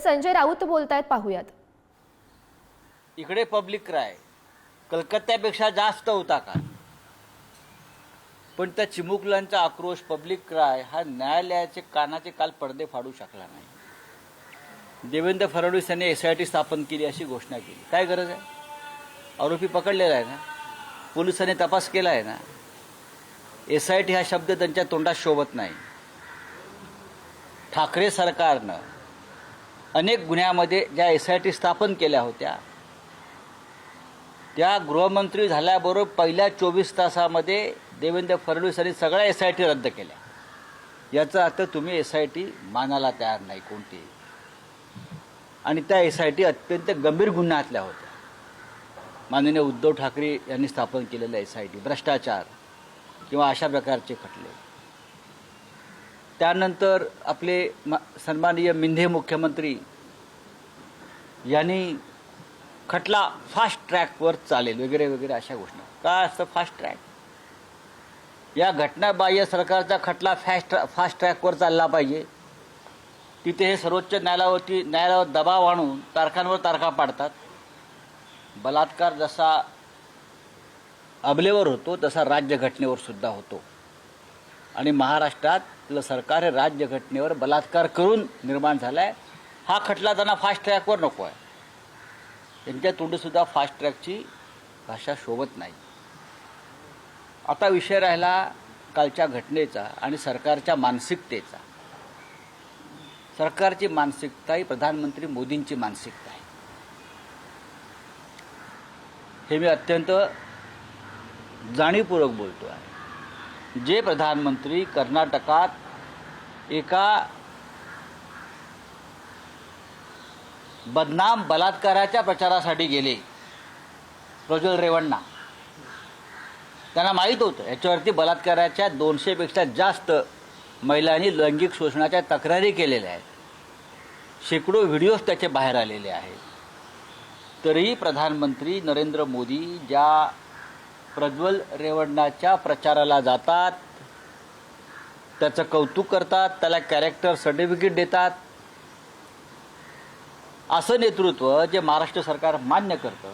संजय राऊत बोलतायत पाहूयात. इकडे पब्लिक क्राय कलकत्त्यापेक्षा जास्त होता का? पण त्या चिमुकल्यांचा आक्रोश पब्लिक क्राय हा न्यायालयाचे कानाचे काल पडदे फाडू शकला नाही. देवेंद्र फडणवीस यांनी एस आय टी स्थापन केली अशी घोषणा केली. काय गरज आहे? आरोपी पकडलेला आहे ना? पोलिसांनी तपास केला आहे ना? एस आय टी हा शब्द त्यांच्या तोंडात शोभत नाही. ठाकरे सरकारनं अनेक गुन्ह्यामध्ये ज्या एस आय टी स्थापन केल्या होत्या. त्या गृहमंत्री झाल्याबरोबर पहिल्या चोवीस तासामध्ये देवेंद्र फडणवीस यांनी सगळ्या एस आय टी रद्द केल्या. याचा अर्थ तुम्ही एस आय टी मानायला तयार नाही कोणती आणि त्या एस आय टी अत्यंत गंभीर गुन्ह्यातल्या होत्या. माननीय उद्धव ठाकरे यांनी स्थापन केलेल्या एस आय टी भ्रष्टाचार किंवा अशा प्रकारचे खटले. त्यानंतर आपले म सन्माननीय मिंधे मुख्यमंत्री यांनी खटला फास्ट ट्रॅकवर चालेल वगैरे वगैरे अशा घोषणा. काय असतं फास्ट ट्रॅक या घटनाबाह्य सरकारचा खटला फॅस्ट फास्ट ट्रॅकवर चालला पाहिजे. तिथे हे सर्वोच्च न्यायालयावरती न्यायालयावर दबाव आणून तारखांवर तारखा पाडतात. बलात्कार जसा अबलेवर होतो तसा राज्यघटनेवर सुद्धा होतो. आणि महाराष्ट्रात आपलं सरकार हे राज्यघटनेवर बलात्कार करून निर्माण झाला आहे हा खटला त्यांना फास्ट ट्रॅकवर नको आहे. त्यांच्या तोंडसुद्धा फास्ट ट्रॅकची भाषा शोभत नाही. आता विषय राहिला कालच्या घटनेचा आणि सरकारच्या मानसिकतेचा. सरकारची मानसिकता ही प्रधानमंत्री मोदींची मानसिकता आहे. हे मी अत्यंत जाणीवपूर्वक बोलतो आहे जे प्रधानमंत्री कर्नाटकात एका बदनाम बलात्काराच्या प्रचारासाठी गेले प्रज्वल रेवण्णा. त्यांना माहीत होतं याच्यावरती बलात्काराच्या दोनशेपेक्षा जास्त महिलांनी लैंगिक शोषणाच्या तक्रारी केलेल्या आहेत. शेकडो व्हिडिओज त्याचे बाहेर आलेले आहेत. तरीही प्रधानमंत्री नरेंद्र मोदी ज्या प्रज्वल रेवण्णाच्या प्रचाराला जातात. त्याचं कौतुक करतात. त्याला कॅरेक्टर सर्टिफिकेट देतात. असं नेतृत्व जे महाराष्ट्र सरकार मान्य करतं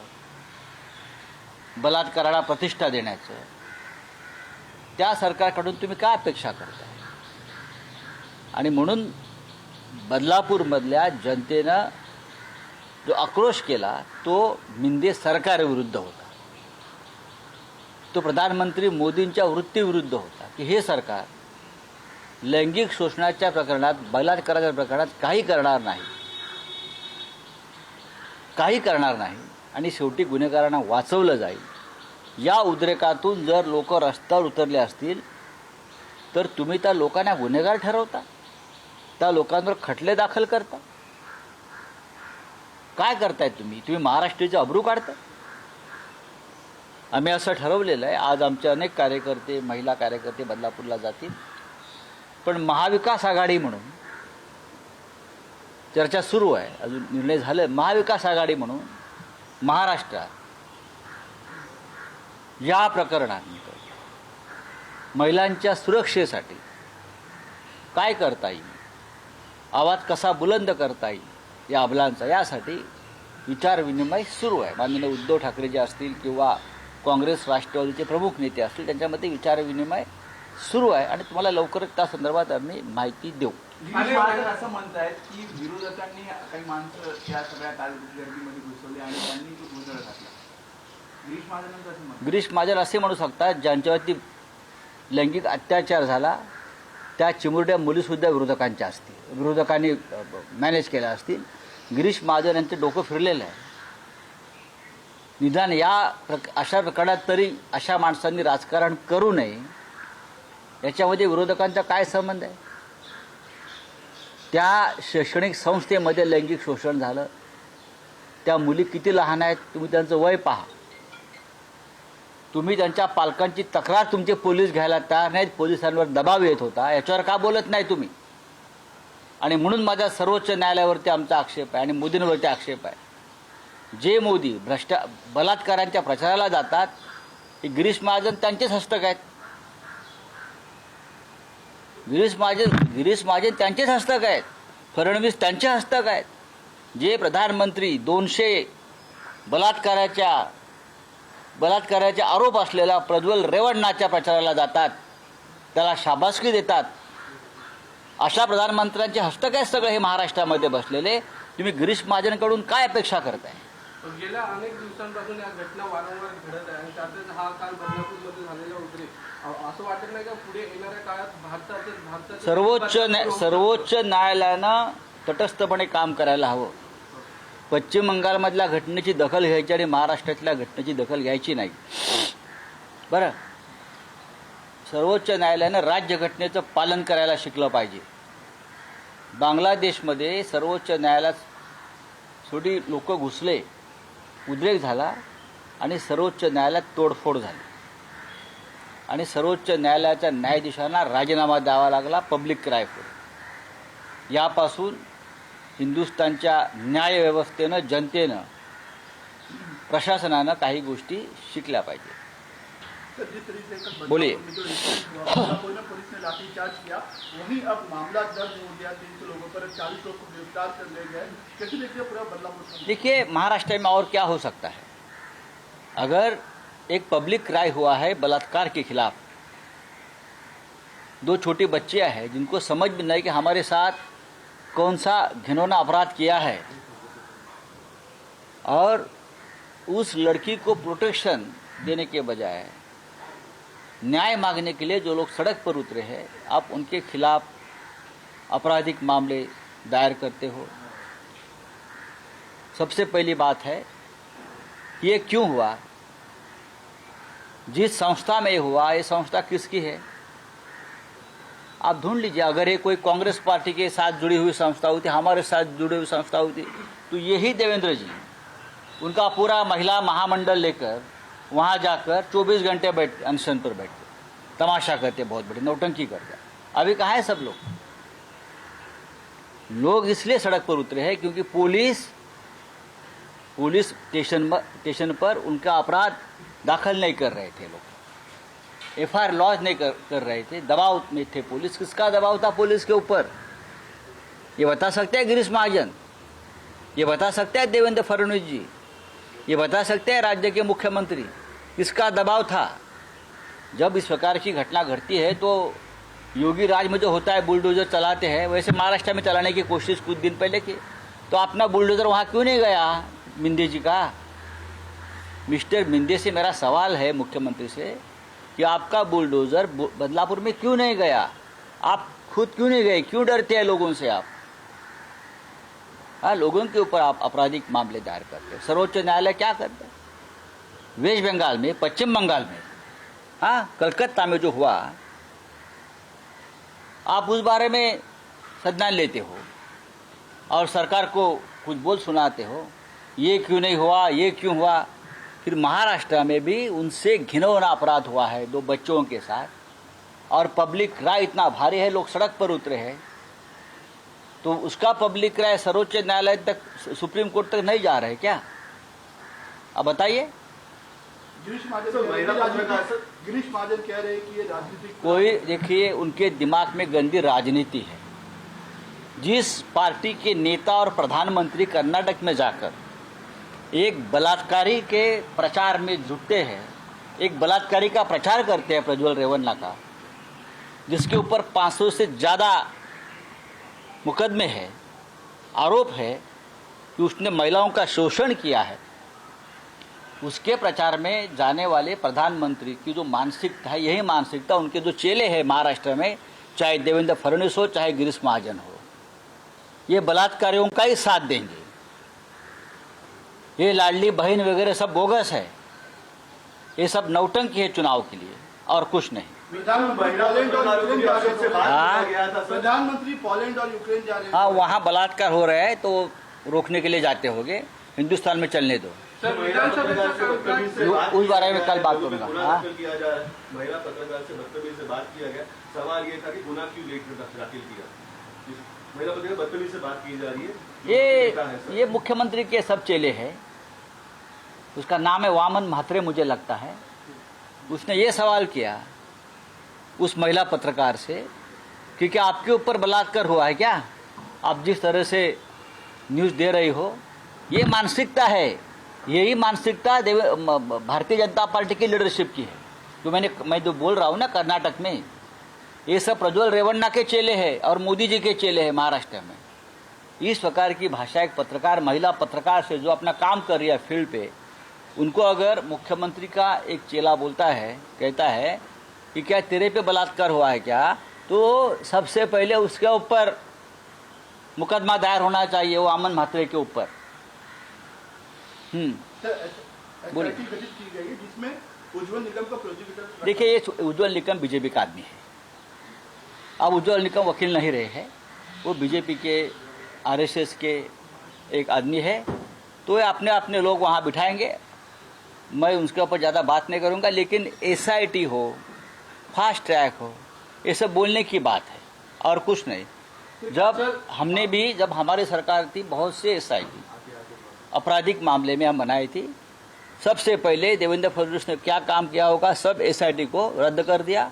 बलात्काराला प्रतिष्ठा देण्याचं त्या सरकारकडून तुम्ही काय अपेक्षा करता? आणि म्हणून बदलापूरमधल्या जनतेनं जो आक्रोश केला तो मिंदे सरकारविरुद्ध होता. तो प्रधानमंत्री मोदींच्या वृत्तीविरुद्ध होता की हे सरकार लैंगिक शोषणाच्या प्रकरणात बलात्काराच्या प्रकरणात काही करणार नाही. काही करणार नाही. आणि शेवटी गुन्हेगारांना वाचवलं जाईल. या उद्रेकातून जर लोक रस्त्यावर उतरले असतील तर तुम्ही त्या लोकांना गुन्हेगार ठरवता. त्या लोकांवर खटले दाखल करता. काय करताय तुम्ही? तुम्ही महाराष्ट्राचे अब्रू काढता. आम्ही असं ठरवलेलं आहे आज आमचे अनेक कार्यकर्ते महिला कार्यकर्ते बदलापूरला जातील. पण महाविकास आघाडी म्हणून चर्चा सुरू आहे अजून निर्णय झाले. महाविकास आघाडी म्हणून महाराष्ट्रात या प्रकरणात महिलांच्या सुरक्षेसाठी काय करता येईल? आवाज कसा बुलंद करता येईल? या अबलांचा यासाठी विचारविनिमय सुरू आहे. माननीय उद्धव ठाकरे जे असतील किंवा काँग्रेस राष्ट्रवादीचे प्रमुख नेते असतील त्यांच्यामध्ये विचारविनिमय सुरू आहे. आणि तुम्हाला लवकरच त्या संदर्भात आम्ही माहिती देऊ. असं म्हणतायत की विरोधकांनी काही माणसं या सगळ्या गर्दीमध्ये घुसवली आणि त्यांनी गोंधळ घातला गिरीश महाजन असे म्हणू शकतात ज्यांच्यावरती लैंगिक अत्याचार झाला त्या चिमुरड्या मुलीसुद्धा विरोधकांच्या असतील विरोधकांनी मॅनेज केल्या असतील. गिरीश महाजन यांचं डोकं फिरलेलं आहे. निदान या प्रक अशा प्रकरणात तरी अशा माणसांनी राजकारण करू नये याच्यामध्ये विरोधकांचा काय संबंध आहे? त्या शैक्षणिक संस्थेमध्ये लैंगिक शोषण झालं. त्या मुली किती लहान आहेत तुम्ही त्यांचं वय पहा. तुम्ही त्यांच्या पालकांची तक्रार तुमचे पोलीस घ्यायला तयार नाहीत पोलिसांवर दबाव येत होता याच्यावर का बोलत नाही तुम्ही? आणि म्हणून माझ्या सर्वोच्च न्यायालयावरती आमचा आक्षेप आहे आणि मोदींवरती आक्षेप आहे. जे मोदी भ्रष्टा बलात्कारांच्या प्रचाराला जातात हे गिरीश महाजन त्यांचेच हस्तक आहेत. गिरीश महाजन गिरीश महाजन त्यांचेच हस्तक आहेत. फडणवीस त्यांचे हस्तक आहेत. जे प्रधानमंत्री दोनशे बलात्काराच्या बलात्काराचे आरोप असलेल्या प्रज्वल रेवण्णाच्या प्रचाराला जातात. त्याला शाबासकी देतात. अशा प्रधानमंत्र्यांचे हस्तक आहेत सगळे हे महाराष्ट्रामध्ये बसलेले. तुम्ही गिरीश महाजनकडून काय अपेक्षा करताय? गेल्या अनेक दिवसांपासून या घटना वारंवार घडत आहे आणि त्यातच हा काल बदलापूरमध्ये झालेला उद्रेक. असं वाटत नाही का पुढे येणाऱ्या काळात भारताचे भारताचे सर्वोच्च न्याय सर्वोच्च न्यायालयानं तटस्थपणे काम करायला हवं. पश्चिम बंगालमधल्या घटनेची दखल घ्यायची आणि महाराष्ट्रातल्या घटनेची दखल घ्यायची नाही. बरं. सर्वोच्च न्यायालयानं राज्यघटनेचं पालन करायला शिकलं पाहिजे. बांगलादेशमध्ये सर्वोच्च न्यायालयात थोडी लोक घुसले. उद्रेक झाला आणि सर्वोच्च न्यायालयात तोडफोड झाली. आणि सर्वोच्च न्यायालयाच्या न्यायाधीशांना राजीनामा द्यावा लागला पब्लिक क्राय यापासून हिंदुस्थानच्या न्यायव्यवस्थेनं जनतेनं प्रशासनानं काही गोष्टी शिकल्या पाहिजे बोलिए। बदलापुर में जो इंसिडेंट हुआ बदलापुर में पुलिस ने लाठीचार्ज किया वहीं अब मामला दर्ज हो गया। तीन सौ लोगों पर चालीस लोग को गिरफ़्तार कर ले गए। कैसे देखते पूरा बदलापुर देखिए महाराष्ट्र में और क्या हो सकता है? अगर एक पब्लिक क्राई हुआ है बलात्कार के खिलाफ दो छोटी बच्चियाँ हैं जिनको समझ में नहीं कि हमारे साथ कौन सा घिनौना अपराध किया है। और उस लड़की को प्रोटेक्शन देने के बजाय न्याय मांगने के लिए जो लोग सड़क पर उतरे हैं, आप उनके खिलाफ आपराधिक मामले दायर करते हो। सबसे पहली बात है, ये क्यों हुआ? जिस संस्था में ये हुआ, ये संस्था किसकी है? आप ढूंढ लीजिए, अगर ये कोई कांग्रेस पार्टी के साथ जुड़ी हुई संस्था होती, हमारे साथ जुड़ी हुई संस्था होती तो यही देवेंद्र जी, उनका पूरा महिला महामंडल लेकर वहाँ जाकर 24 घंटे बैठ अनशन पर बैठते। तमाशा करते बहुत बड़े नौटंकी करते अभी कहाँ है सब लोग? लोग इसलिए सड़क पर उतरे हैं क्योंकि पुलिस पुलिस स्टेशन स्टेशन पर उनका अपराध दाखिल नहीं कर रहे थे लोग। एफ़ आई लॉन्च नहीं कर, कर रहे थे। दबाव में थे पुलिस। किसका दबाव था पुलिस के ऊपर? ये बता सकते हैं गिरीश महाजन? ये बता सकते हैं देवेंद्र फडणवीस जी? ये बता सकते हैं राज्य के मुख्यमंत्री, किसका दबाव था? जब इस प्रकार की घटना घटती है तो योगी राज में जो होता है, बुलडोजर चलाते हैं, वैसे महाराष्ट्र में चलाने की कोशिश कुछ दिन पहले की। तो अपना बुलडोजर वहाँ क्यों नहीं गया, मिंदे जी का? मिस्टर मिंदे से मेरा सवाल है मुख्यमंत्री से, कि आपका बुलडोजर बदलापुर में क्यों नहीं गया? आप खुद क्यों नहीं गए? क्यों डरते हैं लोगों से आप? हाँ लोगों के ऊपर आप आपराधिक मामले दायर करते हैं। सर्वोच्च न्यायालय क्या करता है? वेस्ट बंगाल में, पश्चिम बंगाल में हाँ कलकत्ता में जो हुआ, आप उस बारे में संज्ञान लेते हो और सरकार को कुछ बोल सुनाते हो, ये क्यों नहीं हुआ, ये क्यों हुआ? फिर महाराष्ट्र में भी उनसे घिनौना अपराध हुआ है दो बच्चों के साथ और पब्लिक राय इतना भारी है, लोग सड़क पर उतरे हैं। तो उसका पब्लिक राय सर्वोच्च न्यायालय तक सुप्रीम कोर्ट तक नहीं जा रहे क्या? अब बताइए। गिरीश महाजन कह रहे कि हैं ये कोई देखिए उनके दिमाग में गंदी राजनीति है। जिस पार्टी के नेता और प्रधानमंत्री कर्नाटक में जाकर एक बलात्कारी के प्रचार में जुटते हैं एक बलात्कारी का प्रचार करते हैं प्रज्वल रेवन्ना का जिसके ऊपर 500 से ज़्यादा मुकदमे हैं। आरोप है कि उसने महिलाओं का शोषण किया है। उसके प्रचार में जाने वाले प्रधानमंत्री की जो मानसिकता है, यही मानसिकता उनके जो चेले हैं महाराष्ट्र में, चाहे देवेंद्र फडणवीस हो, चाहे गिरीश महाजन हो, ये बलात्कारियों का ही साथ देंगे। ये लाडली बहन वगैरह सब बोगस है। ये सब नौटंकी है चुनाव के लिए, और कुछ नहीं। प्रधानमंत्री पोलैंड और यूक्रेन जा रहे हैं। हाँ। प्रधानमंत्री पोलैंड और यूक्रेन जा रहे हैं हाँ वहाँ बलात्कार हो रहा है तो रोकने के लिए जाते होंगे। हिंदुस्तान में चलने दो। उस बारे में कल बात करूँगा। हाँ। दाखिल किया जा रहा है। महिला पत्रकार से बदतमीजी से बात किया गया। सवाल ये था कि गुना क्यों लेट दाखिल किया? महिला पत्रकार बदतमीजी से बात की जा रही है। ये नेता सर। ये मुख्यमंत्री के सब चेले हैं। उसका नाम है वामन म्हात्रे मुझे लगता है। उसने ये सवाल किया उस महिला पत्रकार से कि क्या आपके ऊपर बलात्कार हुआ है क्या? आप जिस तरह से न्यूज़ दे रही हो, ये मानसिकता है। यही मानसिकता भारतीय जनता पार्टी की लीडरशिप की है। जो मैंने, मैं जो बोल रहा हूँ ना कर्नाटक में, ये सब प्रज्वल रेवन्ना के चेले हैं और मोदी जी के चेले हैं महाराष्ट्र में। इस प्रकार की भाषा एक पत्रकार, महिला पत्रकार से जो अपना काम कर रही है फ़ील्ड पे, उनको अगर मुख्यमंत्री का एक चेला बोलता है, कहता है कि क्या तेरे पे बलात्कार हुआ है क्या? तो सबसे पहले उसके ऊपर मुकदमा दायर होना चाहिए वो अमन म्हात्रे के ऊपर। हम्म। बोलिए। उज्जवल निगम का प्रोसिक्यूटर देखिए ये उज्जवल निकम बीजेपी का आदमी है। अब उज्जवल निकम वकील नहीं रहे हैं। वो बीजेपी के आरएसएस के एक आदमी है। तो ये अपने अपने लोग वहाँ बिठाएँगे। मैं उसके ऊपर ज़्यादा बात नहीं करूँगा लेकिन एसआईटी हो फास्ट ट्रैक हो ये सब बोलने की बात है और कुछ नहीं। जब हमने भी जब हमारी सरकार थी बहुत से एसआईटी आपराधिक मामले में हम बनाई थी। सबसे पहले देवेंद्र फडणवीस ने क्या काम किया होगा सब एसआईटी को रद्द कर दिया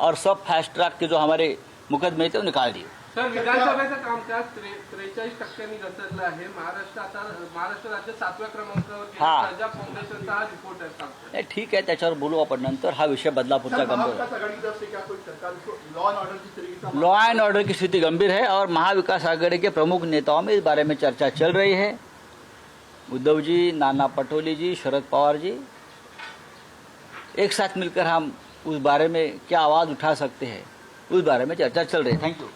और सब फास्ट ट्रैक के जो हमारे मुकदमे थे वो निकाल दिए। सर विधानसभेचं कामकाज त्रेचाळीस टक्क्यांनी घसरलं आहे. महाराष्ट्र आता महाराष्ट्र राज्य सातव्या. हा. फाउंडेशनचा हा रिपोर्ट आहे सांगतो नाही, ठीक आहे त्याच्यावर बोलू आपण. नंतर हा विषय बदलापूरचा सर गंभीर. महाविकास आघाड़ी से क्या कोई सरकार को लॉ एंड ऑर्डर की तरीके से लॉ एंड ऑर्डर की स्थिति गंभीर है और महाविकास आघाड़ी के प्रमुख नेताओं में इस बारे में चर्चा चल रही है। उद्धव जी नाना पटोले जी शरद पवार जी एक साथ मिलकर हम उस बारे में क्या आवाज़ उठा सकते हैं? उस बारे में चर्चा चल रही है। थैंक यू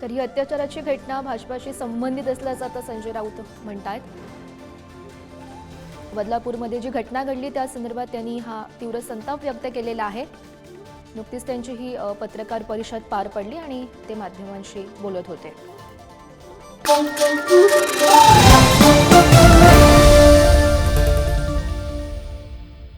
तर ही अत्याचाराची घटना भाजपाशी संबंधित असल्याचं आता संजय राऊत म्हणतायत. बदलापूरमध्ये जी घटना घडली त्या संदर्भात त्यांनी हा तीव्र संताप व्यक्त केलेला आहे. नुकतीच त्यांची ही पत्रकार परिषद पार पडली आणि ते माध्यमांशी बोलत होते.